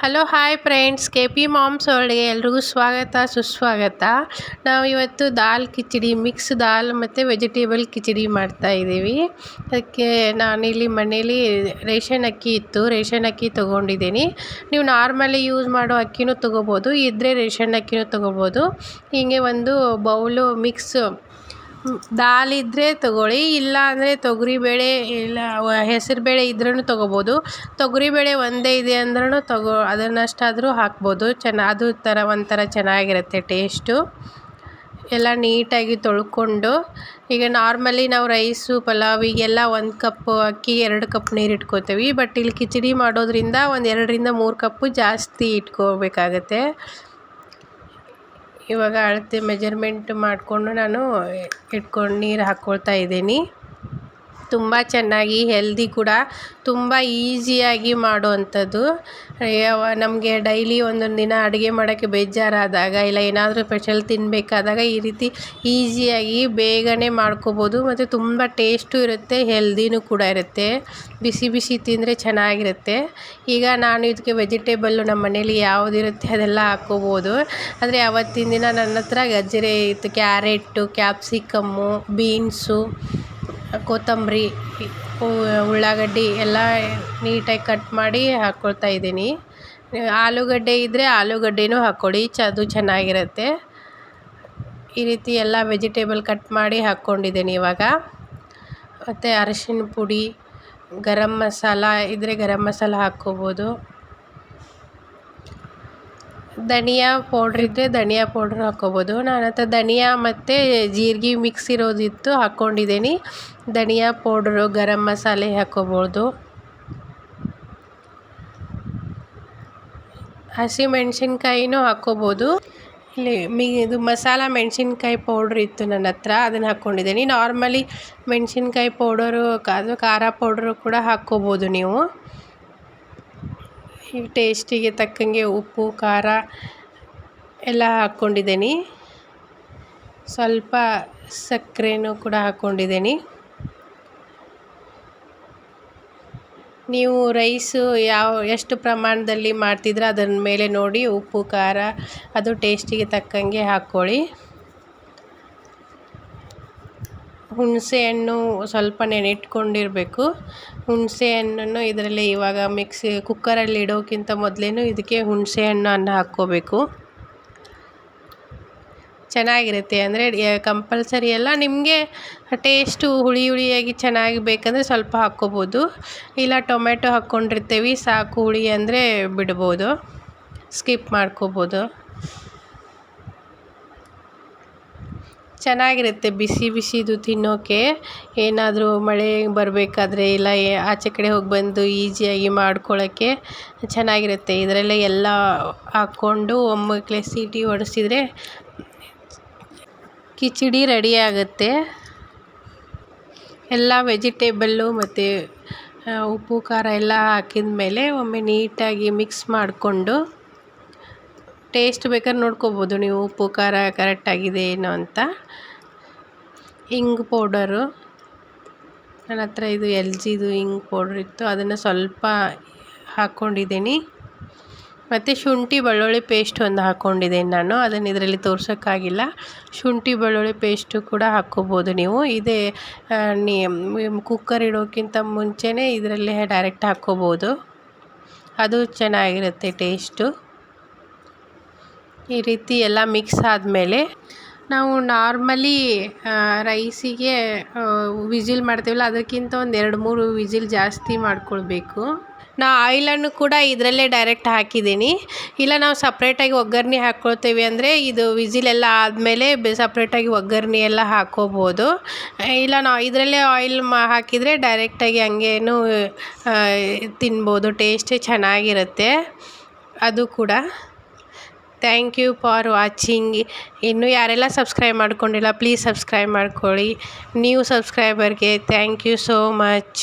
Hello hi friends K P moms ಅವಳಿಗೆ ಎಲ್ರಿಗೂ ಸ್ವಾಗತ, ಸುಸ್ವಾಗತ. ನಾವು ಇವತ್ತು ದಾಲ್ ಕಿಚಡಿ ಮಿಕ್ಸ್ ದಾಲ್ ಮತ್ತು ವೆಜಿಟೇಬಲ್ ಕಿಚಡಿ ಮಾಡ್ತಾ ಇದ್ದೀವಿ. ಅದಕ್ಕೆ ನಾನಿಲ್ಲಿ ಮನೇಲಿ ರೇಷನ್ ಅಕ್ಕಿ ಇತ್ತು. ರೇಷನ್ ಅಕ್ಕಿ ತೊಗೊಂಡಿದ್ದೀನಿ. ನೀವು ನಾರ್ಮಲಿ ಯೂಸ್ ಮಾಡೋ ಅಕ್ಕಿನೂ ತೊಗೋಬೋದು ಇದ್ದರೆ ರೇಷನ್ ಅಕ್ಕಿನೂ ತೊಗೋಬೋದು. ಹೀಗೆ ಒಂದು ಬೌಲು ಮಿಕ್ಸ್ ದಾಲ್ ಇದ್ದರೆ ತೊಗೊಳ್ಳಿ ಇಲ್ಲ ಅಂದರೆ ತೊಗರಿಬೇಳೆ ಇಲ್ಲ ಹೆಸರುಬೇಳೆ ಇದ್ರೂ ತೊಗೋಬೋದು. ತೊಗರಿಬೇಳೆ ಒಂದೇ ಇದೆ ಅಂದ್ರೂ ತೊಗೊ, ಅದನ್ನಷ್ಟಾದರೂ ಹಾಕ್ಬೋದು. ಚೆನ್ನ, ಅದು ಥರ ಒಂಥರ ಚೆನ್ನಾಗಿರುತ್ತೆ ಟೇಸ್ಟು. ಎಲ್ಲ ನೀಟಾಗಿ ತೊಳ್ಕೊಂಡು, ಈಗ ನಾರ್ಮಲಿ ನಾವು ರೈಸು, ಪಲಾವ್ ಈಗೆಲ್ಲ ಒಂದು ಕಪ್ಪು ಅಕ್ಕಿ, ಎರಡು ಕಪ್ ನೀರು ಇಟ್ಕೋತೀವಿ. ಬಟ್ ಇಲ್ಲಿ ಕಿಚಡಿ ಮಾಡೋದ್ರಿಂದ ಒಂದು ಎರಡರಿಂದ ಮೂರು ಕಪ್ಪು ಜಾಸ್ತಿ ಇಟ್ಕೋಬೇಕಾಗತ್ತೆ. ಇವಾಗ ಅಳತೆ ಮೆಜರ್ಮೆಂಟ್ ಮಾಡಿಕೊಂಡು ನಾನು ಇಟ್ಕೊಂಡು ನೀರು ಹಾಕ್ಕೊಳ್ತಾ ಇದ್ದೀನಿ. ತುಂಬ ಚೆನ್ನಾಗಿ ಹೆಲ್ದಿ ಕೂಡ. ತುಂಬ ಈಸಿಯಾಗಿ ಮಾಡುವಂಥದ್ದು. ನಮಗೆ ಡೈಲಿ ಒಂದೊಂದು ದಿನ ಅಡುಗೆ ಮಾಡೋಕ್ಕೆ ಬೇಜಾರಾದಾಗ ಇಲ್ಲ ಏನಾದರೂ ಸ್ಪೆಷಲ್ ತಿನ್ನಬೇಕಾದಾಗ ಈ ರೀತಿ ಈಸಿಯಾಗಿ ಬೇಗನೆ ಮಾಡ್ಕೋಬೋದು. ಮತ್ತು ತುಂಬ ಟೇಸ್ಟು ಇರುತ್ತೆ ಹೆಲ್ದಿನೂ ಕೂಡ ಇರುತ್ತೆ. ಬಿಸಿ ಬಿಸಿ ತಿಂದರೆ ಚೆನ್ನಾಗಿರುತ್ತೆ. ಈಗ ನಾನು ಇದಕ್ಕೆ ವೆಜಿಟೇಬಲ್ಲು ನಮ್ಮ ಮನೇಲಿ ಯಾವುದಿರುತ್ತೆ ಅದೆಲ್ಲ ಹಾಕ್ಕೋಬೋದು ಆದರೆ ಅವತ್ತಿನ ದಿನ ನನ್ನ ಹತ್ರ ಗಜ್ಜರಿ ಇತ್ತು. Carrot capsicum, beans. ಕೊತ್ತಂಬರಿ ಉಳ್ಳಾಗಡ್ಡಿ ಎಲ್ಲ ನೀಟಾಗಿ ಕಟ್ ಮಾಡಿ ಹಾಕ್ಕೊಳ್ತಾ ಇದ್ದೀನಿ. ಆಲೂಗಡ್ಡೆ ಇದ್ದರೆ ಆಲೂಗಡ್ಡೆನೂ ಹಾಕ್ಕೊಳ್ಳಿ, ಚ, ಅದು ಚೆನ್ನಾಗಿರುತ್ತೆ. ಈ ರೀತಿ ಎಲ್ಲ ವೆಜಿಟೇಬಲ್ ಕಟ್ ಮಾಡಿ ಹಾಕ್ಕೊಂಡಿದ್ದೀನಿ ಇವಾಗ. ಮತ್ತು ಅರಶಿನ ಪುಡಿ, ಗರಂ ಮಸಾಲ ಇದ್ದರೆ ಗರಂ ಮಸಾಲ ಹಾಕ್ಕೋಬೋದು. ಧನಿಯಾ ಪೌಡ್ರ್ ಇದ್ದರೆ ಧನಿಯಾ ಪೌಡ್ರ್ ಹಾಕ್ಕೋಬೋದು. ನಾನು ಹತ್ರ ಧನಿಯಾ ಮತ್ತು ಜೀರಿಗೆ ಮಿಕ್ಸ್ ಇರೋದಿತ್ತು, ಹಾಕ್ಕೊಂಡಿದ್ದೀನಿ. ಧನಿಯಾ ಪೌಡ್ರು ಗರಂ ಮಸಾಲೆ ಹಾಕ್ಕೋಬೋದು. ಹಸಿಮೆಣ್ಸಿನ್ಕಾಯಿನೂ ಹಾಕ್ಕೋಬೋದು. ಇಲ್ಲಿ ಮಿ, ಇದು ಮಸಾಲ ಮೆಣಸಿನ್ಕಾಯಿ ಪೌಡ್ರ್ ಇತ್ತು ನನ್ನ ಹತ್ರ, ಅದನ್ನು ಹಾಕ್ಕೊಂಡಿದ್ದೀನಿ. ನಾರ್ಮಲಿ ಮೆಣಸಿನ್ಕಾಯಿ ಪೌಡರು ಅದು ಖಾರ ಪೌಡ್ರು ಕೂಡ ಹಾಕ್ಕೋಬೋದು ನೀವು. ಟೇಸ್ಟಿಗೆ ತಕ್ಕಂಗೆ ಉಪ್ಪು, ಖಾರ ಎಲ್ಲ ಹಾಕ್ಕೊಂಡಿದ್ದೀನಿ. ಸ್ವಲ್ಪ ಸಕ್ಕರೆನೂ ಕೂಡ ಹಾಕ್ಕೊಂಡಿದ್ದೀನಿ. ನೀವು ರೈಸು ಯಾವ, ಎಷ್ಟು ಪ್ರಮಾಣದಲ್ಲಿ ಮಾಡ್ತಿದ್ರೆ ಅದರ ಮೇಲೆ ನೋಡಿ, ಉಪ್ಪು, ಖಾರ ಅದು ಟೇಸ್ಟಿಗೆ ತಕ್ಕಂಗೆ ಹಾಕ್ಕೊಳ್ಳಿ. ಹುಣಸೆ ಹಣ್ಣು ಸ್ವಲ್ಪ ನೆನೆಟ್ಕೊಂಡಿರಬೇಕು ಹುಣಸೆ ಹಣ್ಣನ್ನು ಇದರಲ್ಲಿ ಇವಾಗ ಮಿಕ್ಸಿ ಕುಕ್ಕರಲ್ಲಿ ಇಡೋಕ್ಕಿಂತ ಮೊದಲೇ ಇದಕ್ಕೆ ಹುಣಸೆ ಹಣ್ಣನ್ನು ಹಾಕ್ಕೋಬೇಕು. ಚೆನ್ನಾಗಿರುತ್ತೆ ಅಂದರೆ ಕಂಪಲ್ಸರಿ ಎಲ್ಲ ನಿಮಗೆ ಟೇಸ್ಟು ಹುಳಿ ಹುಳಿಯಾಗಿ ಚೆನ್ನಾಗಿ ಬೇಕಂದರೆ ಸ್ವಲ್ಪ ಹಾಕ್ಕೋಬೋದು. ಇಲ್ಲ ಟೊಮೆಟೊ ಹಾಕ್ಕೊಂಡಿರ್ತೀವಿ, ಸಾಕು ಹುಳಿ ಅಂದರೆ ಬಿಡ್ಬೋದು. ಸ್ಕಿಪ್ ಮಾಡ್ಕೋಬೋದು. ಚೆನ್ನಾಗಿರುತ್ತೆ. ಬಿಸಿ ಬಿಸಿದು ತಿನ್ನೋಕ್ಕೆ ಏನಾದರೂ ಮಳೆ ಬರಬೇಕಾದ್ರೆ ಇಲ್ಲ ಆಚೆ ಕಡೆ ಹೋಗಿ ಬಂದು ಈಸಿಯಾಗಿ ಮಾಡ್ಕೊಳ್ಳೋಕ್ಕೆ ಚೆನ್ನಾಗಿರುತ್ತೆ. ಇದರಲ್ಲೇ ಎಲ್ಲ ಹಾಕ್ಕೊಂಡು ಒಮ್ಮಕ್ಲೆ ಸೀಟಿ ಹೊಡೆಸಿದ್ರೆ ಕಿಚಡಿ ರೆಡಿ ಆಗುತ್ತೆ. ಎಲ್ಲ ವೆಜಿಟೇಬಲ್ಲು ಮತ್ತು ಉಪ್ಪು, ಖಾರ ಎಲ್ಲ ಹಾಕಿದ ಮೇಲೆ ಒಮ್ಮೆ ನೀಟಾಗಿ ಮಿಕ್ಸ್ ಮಾಡಿಕೊಂಡು ಟೇಸ್ಟ್ ಬೇಕಾದ್ರೆ ನೋಡ್ಕೋಬೋದು ನೀವು ಉಪ್ಪು, ಖಾರ ಕರೆಕ್ಟಾಗಿದೆ ಏನೋ ಅಂತ. ಹಿಂಗ್ ಪೌಡರು. ನನ್ನ ಹತ್ರ ಇದು ಎಲ್ ಜಿದು ಹಿಂಗ್ ಪೌಡ್ರ್ ಇತ್ತು. ಅದನ್ನು ಸ್ವಲ್ಪ ಹಾಕ್ಕೊಂಡಿದ್ದೀನಿ ಮತ್ತು ಶುಂಠಿ, ಬೆಳ್ಳುಳ್ಳಿ ಪೇಸ್ಟ್ ಒಂದು ಹಾಕ್ಕೊಂಡಿದ್ದೀನಿ ನಾನು. ಅದನ್ನು ಇದರಲ್ಲಿ ತೋರ್ಸೋಕ್ಕಾಗಿಲ್ಲ. ಶುಂಠಿ, ಬೆಳ್ಳುಳ್ಳಿ ಪೇಸ್ಟು ಕೂಡ ಹಾಕ್ಕೋಬೋದು ನೀವು. ಇದೇ ನೀ ಕುಕ್ಕರ್ ಇಡೋಕ್ಕಿಂತ ಮುಂಚೆನೇ ಇದರಲ್ಲೇ ಡೈರೆಕ್ಟ್ ಹಾಕ್ಕೋಬೋದು. ಅದು ಚೆನ್ನಾಗಿರುತ್ತೆ ಟೇಸ್ಟು ಈ ರೀತಿ ಎಲ್ಲ ಮಿಕ್ಸ್ ಆದಮೇಲೆ ನಾವು ನಾರ್ಮಲಿ ರೈಸಿಗೆ ವಿಜಿಲ್ ಮಾಡ್ತೀವಲ್ಲ, ಅದಕ್ಕಿಂತ ಒಂದು ಎರಡು, ಮೂರು ವಿಜಿಲ್ ಜಾಸ್ತಿ ಮಾಡ್ಕೊಳ್ಬೇಕು. ನಾ ಆಯಿಲನ್ನು ಕೂಡ ಇದರಲ್ಲೇ ಡೈರೆಕ್ಟ್ ಹಾಕಿದ್ದೀನಿ. ಇಲ್ಲ, ನಾವು ಸಪ್ರೇಟಾಗಿ ಒಗ್ಗರಣೆ ಹಾಕ್ಕೊಳ್ತೀವಿ ಅಂದರೆ ಇದು ವಿಸಿಲೆಲ್ಲ ಆದಮೇಲೆ ಸಪ್ರೇಟಾಗಿ ಒಗ್ಗರಣೆ ಎಲ್ಲ ಹಾಕ್ಕೋಬೋದು ಇಲ್ಲ ನಾವು ಇದರಲ್ಲೇ ಆಯಿಲ್ ಮಾ, ಹಾಕಿದರೆ ಡೈರೆಕ್ಟಾಗಿ ಹಂಗೇನು ತಿನ್ಬೋದು ಟೇಸ್ಟೇ ಚೆನ್ನಾಗಿರುತ್ತೆ. ಅದು ಕೂಡ. ಥ್ಯಾಂಕ್ ಯು ಫಾರ್ ವಾಚಿಂಗ್ ಇನ್ನೂ ಯಾರೆಲ್ಲ ಸಬ್ಸ್ಕ್ರೈಬ್ ಮಾಡ್ಕೊಂಡಿಲ್ಲ ಪ್ಲೀಸ್ ಸಬ್ಸ್ಕ್ರೈಬ್ ಮಾಡ್ಕೊಳ್ಳಿ. ನ್ಯೂ ಸಬ್ಸ್ಕ್ರೈಬರ್ಗೆ ಥ್ಯಾಂಕ್ ಯು ಸೋ ಮಚ್